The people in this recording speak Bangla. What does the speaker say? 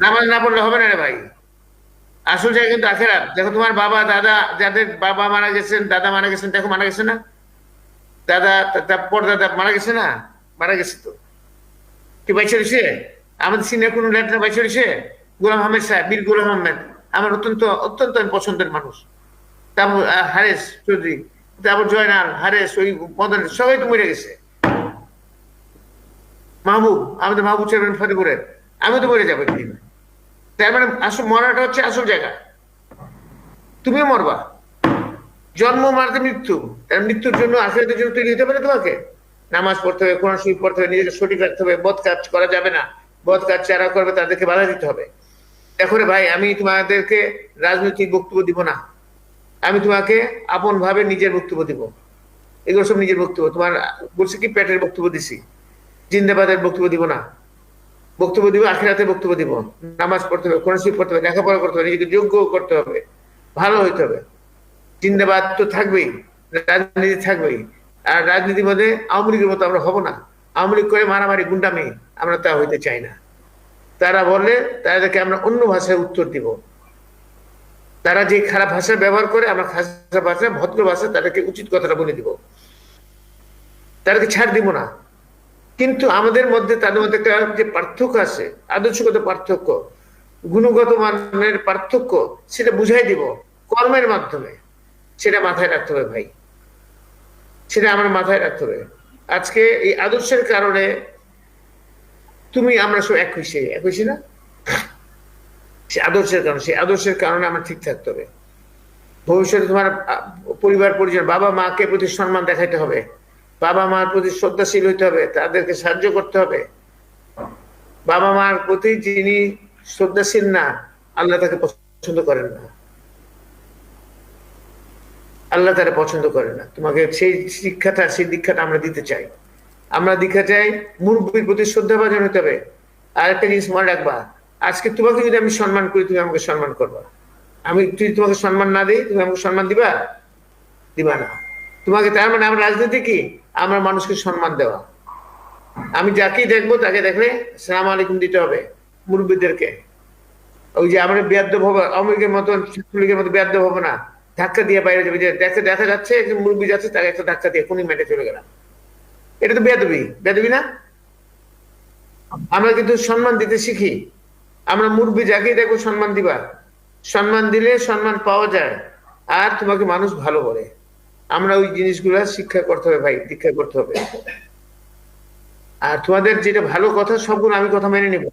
নামাজ না পড়লে হবে না রে ভাই। আসল জায়গা কিন্তু আখেরাত। দেখো তোমার বাবা, দাদা, যাদের বাবা মারা গেছেন, দাদা মারা গেছেন, দেখো মারা গেছে না? দাদা তারপর দাদা মারা গেছে না? মারা গেছে তো। কি বাইছে রয়েছে আমাদের সিনিয়র কোন লেটার বাইছে রয়েছে গোলাম আহমেদ সাহেব, বীর গোলাম আহমেদ। আমার অত্যন্ত অত্যন্ত পছন্দের মানুষ। তারপর হারেস চৌধুরী তারপর জয়নাল, হারেস, ওই মদন, সবাই তো মরে গেছে। মাহবুব, আমাদের মাহবুব চেয়ারম্যান ফতেপুরের আমি তো মরে যাব তার মানে আসল মরাটা হচ্ছে আসল জায়গা। তুমিও মরবা। জন্ম, মারতে মৃত্যু। মৃত্যুর জন্য আখেরাতের জন্য তৈরি হতে পারে তোমাকে। নামাজ পড়তে হবে, কোরআন শরীফ পড়তে হবে, নিজেকে সঠিক রাখতে হবে। বদ কাজ করা যাবে না। বদ কাজ যারা করবে তাদেরকে বাধা দিতে হবে। দেখো রে ভাই, আমি তোমাদেরকে রাজনৈতিক বক্তব্য দিব না। আমি তোমাকে আপন ভাবে নিজের বক্তব্য দিব। এগুলো সব নিজের বক্তব্য। তোমার বলছি কি, পেটের বক্তব্য দিছি। জিন্দাবাদের বক্তব্য দিব না। বক্তব্য দিব, আখিরাতে বক্তব্য দিব, নামাজ পড়তে হবে, কোরআন পড়তে হবে, লেখাপড়া করতে হবে, নিজেকে যোগ্য করতে হবে, ভালো হইতে হবে। জিন্দাবাদ তো থাকবেই, রাজনীতি থাকবেই, আর রাজনীতির মধ্যে আওয়ামী লীগের মতো আমরা হব না। আওয়ামী লীগ করে মারামারি, গুন্ডামি, আমরা তা হইতে চাই না। তারা বললে, তাদেরকে আমরা অন্য ভাষায় উত্তর দিব। তারা যে খারাপ ভাষা ব্যবহার করে, আমরা খারাপ ভাষা, ভদ্র ভাষা, তাদেরকে উচিত কথাটা বলে দিব। তাদেরকে ছাড় দিব না। কিন্তু আমাদের মধ্যে তাদের মধ্যে যে পার্থক্য আছে, আদর্শগত পার্থক্য, গুণগত মানের পার্থক্য, সেটা বুঝাই দিব কর্মের মাধ্যমে। সেটা মাথায় রাখতে হবে ভাই। সেটা আমার মাথায় রাখতে হবে। আজকে এই আদর্শের কারণে তুমি আমরা সব এক হইছি এক হইছি না? সে আদর্শের কারণে, সেই আদর্শের কারণে আমার ঠিক থাকতে হবে। ভবিষ্যতে তোমার পরিবার, পরিজন বাবা মাকে প্রতি সম্মান দেখাইতে হবে। বাবা মার প্রতি শ্রদ্ধাশীল হইতে হবে, তাদেরকে সাহায্য করতে হবে। বাবা মার প্রতি যিনি শ্রদ্ধাশীল না, আল্লাহ তাকে পছন্দ করেন না। আল্লাহ তারা পছন্দ করে না। তোমাকে সেই শিক্ষাটা, সেই দীক্ষাটা আমরা দিতে চাই। আমরা দীক্ষা চাই মুরব্বীর প্রতি শ্রদ্ধা ভাজন হতে হবে। আর একটা জিনিস মনে রাখবা, আজকে তোমাকে যদি আমি সম্মান করি, তুমি আমাকে সম্মান করবা। আমি যদি তোমাকে সম্মান না দিই, তুমি আমাকে সম্মান দিবা? দিবা না। তোমাকে তার মানে আমার রাজনীতি কি? আমার মানুষকে সম্মান দেওয়া। আমি যাকেই দেখব তাকে দেখলে সালাম আলাইকুম দিতে হবে মুরব্বীদেরকে। ওই যে আমরা বেয়াদ্দ হব আওয়ামী লীগের মতো ছাত্রলীগের মতো বেয়াদ্দ হব না, ধাক্কা দিয়ে বাইরে যাবে। যে দেখে, দেখা যাচ্ছে, একজন মুরব্বী যাচ্ছে, তাকে একটা ধাক্কা দিয়ে কোনি মেটে চলে গেলাম। এটা তো বেয়াদবি। বেয়াদবি না? আমরা কিন্তু সম্মান দিতে শিখি। আমরা মুরব্বী যাকেই দেখব সম্মান দিবা। সম্মান দিলে সম্মান পাওয়া যায়। আর তোমাকে মানুষ ভালো বলে। আমরা ওই জিনিসগুলো শিক্ষা করতে হবে ভাই, দীক্ষা করতে হবে। আর তোমাদের যেটা ভালো কথা, সবগুলো আমি কথা মেনে নেব।